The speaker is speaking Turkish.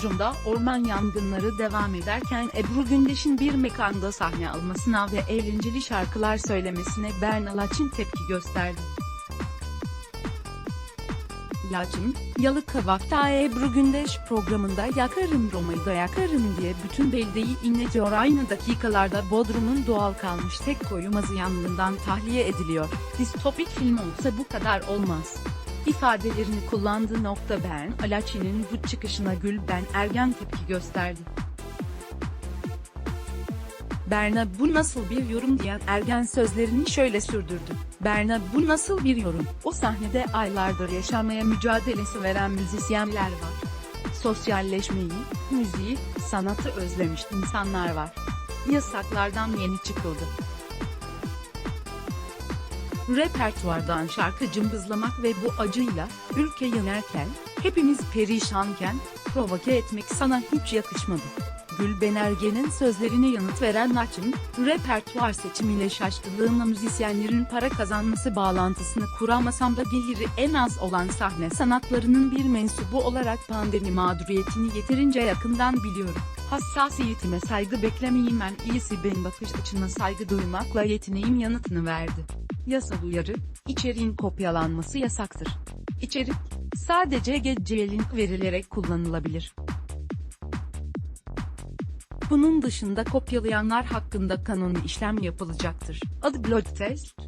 Bodrum'da orman yangınları devam ederken Ebru Gündeş'in bir mekanda sahne almasına ve eğlenceli şarkılar söylemesine Berna Laçin tepki gösterdi. Laçin, Yalıkavak'ta Ebru Gündeş programında yakarım Roma'yı da yakarım diye bütün beldeyi inletiyor aynı dakikalarda Bodrum'un doğal kalmış tek koyumazı yangından tahliye ediliyor. Distopik film olsa bu kadar olmaz ifadelerini kullandığı nokta ben Alaçi'nin bu çıkışına Gülben Ergen tepki gösterdi. Berna bu nasıl bir yorum diyen Ergen sözlerini şöyle sürdürdü. Berna bu nasıl bir yorum? O sahnede aylardır yaşamaya mücadelesi veren müzisyenler var. Sosyalleşmeyi, müziği, sanatı özlemiş insanlar var. Yasaklardan yeni çıkıldı repertuardan şarkı cımbızlamak ve bu acıyla, ülke yanarken, hepimiz perişanken, provoke etmek sana hiç yakışmadı. Gülben Ergen'in sözlerine yanıt veren Naçın, repertuar seçimiyle şaşkınlığımla müzisyenlerin para kazanması bağlantısını kuramasam da geliri en az olan sahne sanatlarının bir mensubu olarak pandemi mağduriyetini yeterince yakından biliyorum. Hassasiyetime saygı beklemeyin ben iyisi ben bakış açına saygı duymakla yetineyim yanıtını verdi. Yasal uyarı, içeriğin kopyalanması yasaktır. İçerik, sadece gece link verilerek kullanılabilir. Bunun dışında kopyalayanlar hakkında kanuni işlem yapılacaktır. Adı Blood Test.